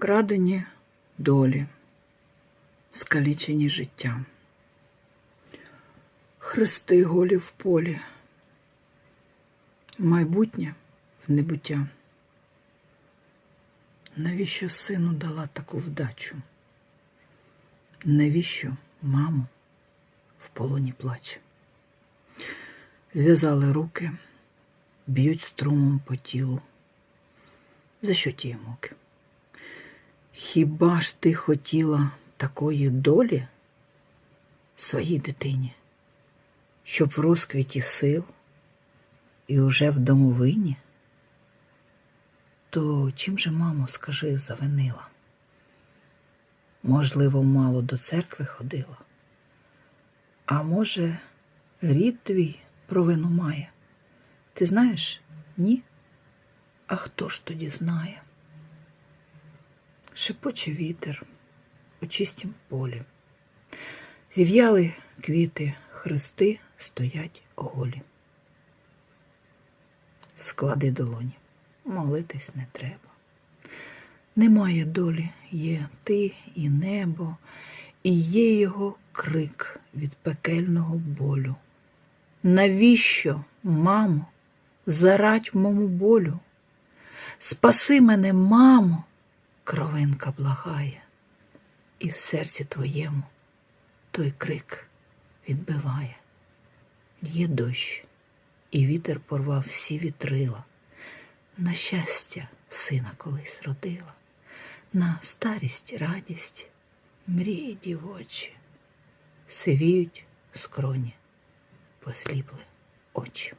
Крадені долі, скалічені життя, хрести голі в полі, майбутнє в небуття. Навіщо сину дала таку вдачу? Навіщо маму в полоні плаче? Зв'язали руки, б'ють струмом по тілу. За що ті муки? Хіба ж ти хотіла такої долі своїй дитині, щоб в розквіті сил і уже в домовині? То чим же, мамо, скажи, завинила? Можливо, мало до церкви ходила, а може, рід твій провину має? Ти знаєш? Ні? А хто ж тоді знає? Шепоче вітер у чистім полі. Зів'яли квіти, хрести стоять голі. Склади долоні, молитись не треба. Немає долі, є ти і небо, і є його крик від пекельного болю. Навіщо, мамо, зарать мому болю? Спаси мене, мамо, кровинка благає, і в серці твоєму той крик відбиває. Є дощ, і вітер порвав всі вітрила. На щастя, сина колись родила, на старість радість, мрії дівочі, сивіють скроні, посліпли очі.